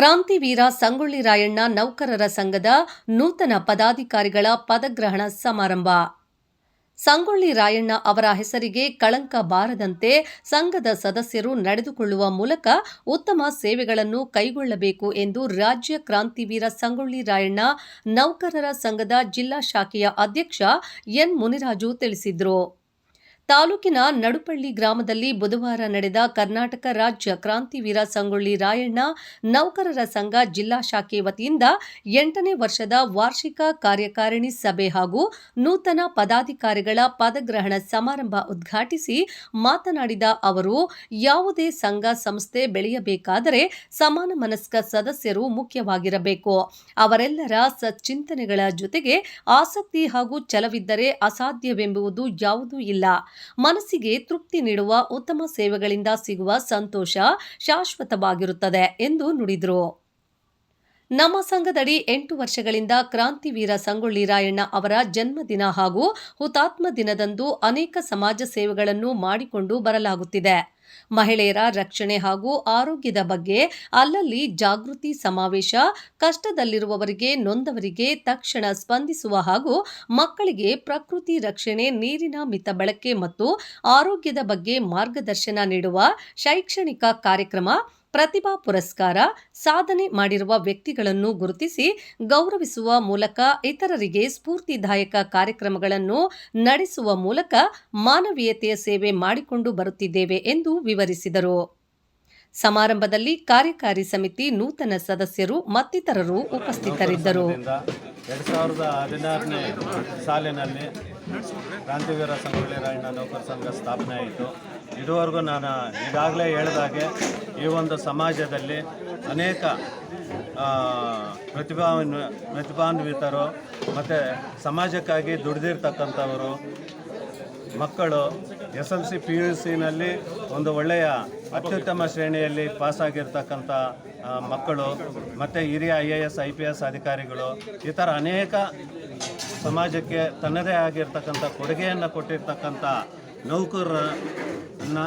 ಕ್ರಾಂತಿವೀರ ಸಂಗೊಳ್ಳಿ ರಾಯಣ್ಣ ನೌಕರರ ಸಂಘದ ನೂತನ ಪದಾಧಿಕಾರಿಗಳ ಪದಗ್ರಹಣ ಸಮಾರಂಭ. ಸಂಗೊಳ್ಳಿ ರಾಯಣ್ಣ ಅವರ ಹೆಸರಿಗೆ ಕಳಂಕ ಬಾರದಂತೆ ಸಂಘದ ಸದಸ್ಯರು ನಡೆದುಕೊಳ್ಳುವ ಮೂಲಕ ಉತ್ತಮ ಸೇವೆಗಳನ್ನು ಕೈಗೊಳ್ಳಬೇಕು ಎಂದು ರಾಜ್ಯ ಕ್ರಾಂತಿವೀರ ಸಂಗೊಳ್ಳಿ ರಾಯಣ್ಣ ನೌಕರರ ಸಂಘದ ಜಿಲ್ಲಾ ಶಾಖೆಯ ಅಧ್ಯಕ್ಷ ಎನ್ ಮುನಿರಾಜು ತಿಳಿಸಿದರು. ತಾಲೂಕಿನ ನಡುಪಳ್ಳಿ ಗ್ರಾಮದಲ್ಲಿ ಬುಧವಾರ ನಡೆದ ಕರ್ನಾಟಕ ರಾಜ್ಯ ಕ್ರಾಂತಿವೀರ ಸಂಗೊಳ್ಳಿ ರಾಯಣ್ಣ ನೌಕರರ ಸಂಘ ಜಿಲ್ಲಾ ಶಾಖೆ ವತಿಯಿಂದ ಎಂಟನೇ ವರ್ಷದ ವಾರ್ಷಿಕ ಕಾರ್ಯಕಾರಿಣಿ ಸಭೆ ಹಾಗೂ ನೂತನ ಪದಾಧಿಕಾರಿಗಳ ಪದಗ್ರಹಣ ಸಮಾರಂಭ ಉದ್ಘಾಟಿಸಿ ಮಾತನಾಡಿದ ಅವರು, ಯಾವುದೇ ಸಂಘ ಸಂಸ್ಥೆ ಬೆಳೆಯಬೇಕಾದರೆ ಸಮಾನ ಮನಸ್ಕ ಸದಸ್ಯರು ಮುಖ್ಯವಾಗಿರಬೇಕು. ಅವರೆಲ್ಲರ ಸಚ್ಚಿಂತನೆಗಳ ಜೊತೆಗೆ ಆಸಕ್ತಿ ಹಾಗೂ ಛಲವಿದ್ದರೆ ಅಸಾಧ್ಯವೆಂಬುದು ಯಾವುದೂ ಇಲ್ಲ. ಮನಸ್ಸಿಗೆ ತೃಪ್ತಿ ನೀಡುವ ಉತ್ತಮ ಸೇವೆಗಳಿಂದ ಸಿಗುವ ಸಂತೋಷ ಶಾಶ್ವತವಾಗಿರುತ್ತದೆ ಎಂದು ನುಡಿದರು. ನಮ್ಮ ಸಂಘದಡಿ ಎಂಟು ವರ್ಷಗಳಿಂದ ಕ್ರಾಂತಿವೀರ ಸಂಗೊಳ್ಳಿ ರಾಯಣ್ಣ ಅವರ ಜನ್ಮದಿನ ಹಾಗೂ ಹುತಾತ್ಮ ದಿನದಂದು ಅನೇಕ ಸಮಾಜ ಸೇವೆಗಳನ್ನು ಮಾಡಿಕೊಂಡು ಬರಲಾಗುತ್ತಿದೆ. ಮಹಿಳೆಯರ ರಕ್ಷಣೆ ಹಾಗೂ ಆರೋಗ್ಯದ ಬಗ್ಗೆ ಅಲ್ಲಲ್ಲಿ ಜಾಗೃತಿ ಸಮಾವೇಶ, ಕಷ್ಟದಲ್ಲಿರುವವರಿಗೆ ನೊಂದವರಿಗೆ ತಕ್ಷಣ ಸ್ಪಂದಿಸುವ ಹಾಗೂ ಮಕ್ಕಳಿಗೆ ಪ್ರಕೃತಿ ರಕ್ಷಣೆ, ನೀರಿನ ಮಿತ ಬಳಕೆ ಮತ್ತು ಆರೋಗ್ಯದ ಬಗ್ಗೆ ಮಾರ್ಗದರ್ಶನ ನೀಡುವ ಶೈಕ್ಷಣಿಕ ಕಾರ್ಯಕ್ರಮ ಪ್ರತಿಭಾ ಪುರಸ್ಕಾರ, ಸಾಧನೆ ಮಾಡಿರುವ ವ್ಯಕ್ತಿಗಳನ್ನು ಗುರುತಿಸಿ ಗೌರವಿಸುವ ಮೂಲಕ ಇತರರಿಗೆ ಸ್ಫೂರ್ತಿದಾಯಕ ಕಾರ್ಯಕ್ರಮಗಳನ್ನು ನಡೆಸುವ ಮೂಲಕ ಮಾನವೀಯತೆಯ ಸೇವೆ ಮಾಡಿಕೊಂಡು ಬರುತ್ತಿದ್ದೇವೆ ಎಂದು ವಿವರಿಸಿದರು. ಸಮಾರಂಭದಲ್ಲಿ ಕಾರ್ಯಕಾರಿ ಸಮಿತಿ ನೂತನ ಸದಸ್ಯರು ಮತ್ತಿತರರು ಉಪಸ್ಥಿತರಿದ್ದರು. ಕ್ರಾಂತಿವೀರ ಸಂಗೊಳ್ಳಿ ರಾಯಣ್ಣ ನೌಕರ ಸಂಘ ಸ್ಥಾಪನೆ ಆಯಿತು. ಇದುವರೆಗೂ ನಾನು ಈಗಾಗಲೇ ಹೇಳಿದಾಗೆ ಈ ಒಂದು ಸಮಾಜದಲ್ಲಿ ಅನೇಕ ಆ, ಪ್ರತಿಭಾನ್ವ ಪ್ರತಿಭಾನ್ವಿತರು ಮತ್ತು ಸಮಾಜಕ್ಕಾಗಿ ದುಡಿದಿರ್ತಕ್ಕಂಥವರು ಮಕ್ಕಳು S L C P U ಸಿನಲ್ಲಿ ಒಂದು ಒಳ್ಳೆಯ ಅತ್ಯುತ್ತಮ ಶ್ರೇಣಿಯಲ್ಲಿ ಪಾಸಾಗಿರ್ತಕ್ಕಂಥ ಮಕ್ಕಳು ಮತ್ತು ಹಿರಿಯ I A S I P S ಅಧಿಕಾರಿಗಳು ಈ ಥರ ಅನೇಕ ಸಮಾಜಕ್ಕೆ ತನ್ನದೇ ಆಗಿರ್ತಕ್ಕಂಥ ಕೊಡುಗೆಯನ್ನು ಕೊಟ್ಟಿರ್ತಕ್ಕಂಥ ನೌಕರರನ್ನ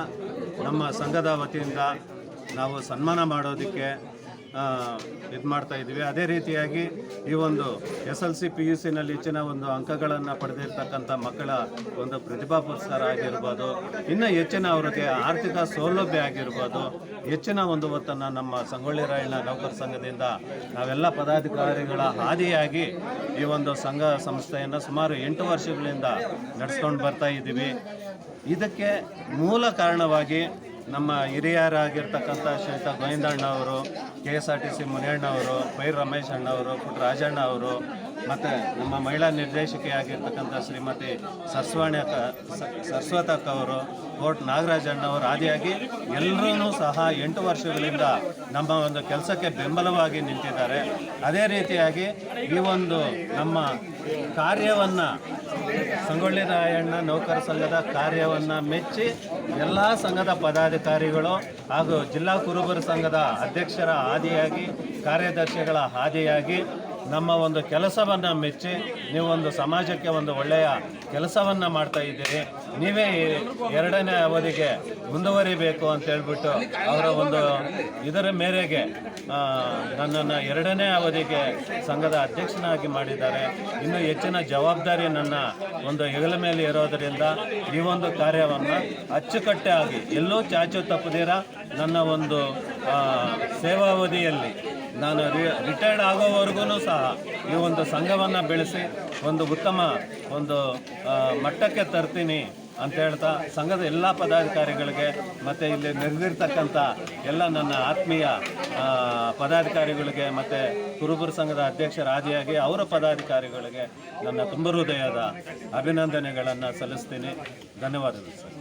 ನಮ್ಮ ಸಂಘದ ವತಿಯಿಂದ ನಾವು ಸನ್ಮಾನ ಮಾಡೋದಕ್ಕೆ ಇದು ಮಾಡ್ತಾ ಇದ್ದೀವಿ. ಅದೇ ರೀತಿಯಾಗಿ ಈ ಒಂದು S L C P U ಸಿನಲ್ಲಿ ಹೆಚ್ಚಿನ ಒಂದು ಅಂಕಗಳನ್ನು ಪಡೆದಿರ್ತಕ್ಕಂಥ ಮಕ್ಕಳ ಒಂದು ಪ್ರತಿಭಾ ಪುರಸ್ಕಾರ ಆಗಿರ್ಬೋದು, ಇನ್ನೂ ಹೆಚ್ಚಿನ ಅವರಿಗೆ ಆರ್ಥಿಕ ಸೌಲಭ್ಯ ಆಗಿರ್ಬೋದು, ಹೆಚ್ಚಿನ ಒಂದು ಹೊತ್ತನ್ನು ನಮ್ಮ ಸಂಗೊಳ್ಳಿ ರಾಯಣ್ಣ ನೌಕರ ಸಂಘದಿಂದ ನಾವೆಲ್ಲ ಪದಾಧಿಕಾರಿಗಳ ಹಾದಿಯಾಗಿ ಈ ಒಂದು ಸಂಘ ಸಂಸ್ಥೆಯನ್ನು ಸುಮಾರು ಎಂಟು ವರ್ಷಗಳಿಂದ ನಡೆಸ್ಕೊಂಡು ಬರ್ತಾ ಇದ್ದೀವಿ. ಇದಕ್ಕೆ ಮೂಲ ಕಾರಣವಾಗಿ ನಮ್ಮ ಹಿರಿಯರಾಗಿರ್ತಕ್ಕಂಥ ಶ್ರೀಯುತ ಗೋವಿಂದಣ್ಣ ಅವರು K S R T C Muniyanna ಅವರು ಬೈರ್ ರಮೇಶ್ ಅಣ್ಣ ಅವರು ಪುಟ್ಟರಾಜಣ್ಣ ಅವರು, ಮತ್ತು ನಮ್ಮ ಮಹಿಳಾ ನಿರ್ದೇಶಕಿಯಾಗಿರ್ತಕ್ಕಂಥ ಶ್ರೀಮತಿ ಸರಸ್ವಾಣಿ ಅಕ್ಕ, ಸ- ಸರಸ್ವತಕ್ಕ ಅವರು, ಕೋಟ್ ನಾಗರಾಜ್ ಅಣ್ಣವರು ಆದಿಯಾಗಿ ಎಲ್ಲರೂ ಸಹ ಎಂಟು ವರ್ಷಗಳಿಂದ ನಮ್ಮ ಒಂದು ಕೆಲಸಕ್ಕೆ ಬೆಂಬಲವಾಗಿ ನಿಂತಿದ್ದಾರೆ. ಅದೇ ರೀತಿಯಾಗಿ ಈ ಒಂದು ನಮ್ಮ ಕಾರ್ಯವನ್ನು ಸಂಗೊಳ್ಳಿ ರಾಯಣ್ಣ ನೌಕರ ಸಂಘದ ಕಾರ್ಯವನ್ನು ಮೆಚ್ಚಿ ಎಲ್ಲ ಸಂಘದ ಪದಾಧಿಕಾರಿಗಳು ಹಾಗೂ ಜಿಲ್ಲಾ ಕುರುಬರ ಸಂಘದ ಅಧ್ಯಕ್ಷರ ಹಾದಿಯಾಗಿ ಕಾರ್ಯದರ್ಶಿಗಳ ಹಾದಿಯಾಗಿ ನಮ್ಮ ಒಂದು ಕೆಲಸವನ್ನು ಮೆಚ್ಚಿ, ನೀವು ಒಂದು ಸಮಾಜಕ್ಕೆ ಒಂದು ಒಳ್ಳೆಯ ಕೆಲಸವನ್ನು ಮಾಡ್ತಾ ಇದ್ದೀರಿ. ನೀವೇ ಎರಡನೇ ಅವಧಿಗೆ ಮುಂದುವರಿಬೇಕು ಅಂತ ಹೇಳ್ಬಿಟ್ಟು ಅವರ ಒಂದು ಇದರ ಮೇರೆಗೆ ನನ್ನನ್ನು ಎರಡನೇ ಅವಧಿಗೆ ಸಂಘದ ಅಧ್ಯಕ್ಷನಾಗಿ ಮಾಡಿದ್ದಾರೆ. ಇನ್ನು ಹೆಚ್ಚಿನ ಜವಾಬ್ದಾರಿ ನನ್ನ ಒಂದು ಹೆಗಲ ಮೇಲೆ ಇರೋದರಿಂದ ಈ ಒಂದು ಕಾರ್ಯವನ್ನು ಅಚ್ಚುಕಟ್ಟಾಗಿ ಎಲ್ಲೂ ಚಾಚು ತಪ್ಪದಿರ ನನ್ನ ಒಂದು ಸೇವಾವಧಿಯಲ್ಲಿ ನಾನು ರಿ ರಿಟೈರ್ಡ್ ಆಗೋವರೆಗೂ ಸಹ ಈ ಒಂದು ಸಂಘವನ್ನು ಬೆಳೆಸಿ ಒಂದು ಉತ್ತಮ ಒಂದು ಮಟ್ಟಕ್ಕೆ ತರ್ತೀನಿ ಅಂತ ಹೇಳ್ತಾ ಸಂಘದ ಎಲ್ಲ ಪದಾಧಿಕಾರಿಗಳಿಗೆ ಮತ್ತು ಇಲ್ಲಿ ನೆರೆದಿರ್ತಕ್ಕಂಥ ಎಲ್ಲ ನನ್ನ ಆತ್ಮೀಯ ಪದಾಧಿಕಾರಿಗಳಿಗೆ ಮತ್ತು ಕುರುಬರ ಸಂಘದ ಅಧ್ಯಕ್ಷರಾದಿಯಾಗಿ ಅವರ ಪದಾಧಿಕಾರಿಗಳಿಗೆ ನನ್ನ ತುಂಬ ಹೃದಯದ ಅಭಿನಂದನೆಗಳನ್ನು ಸಲ್ಲಿಸ್ತೀನಿ. ಧನ್ಯವಾದಗಳು ಸರ್.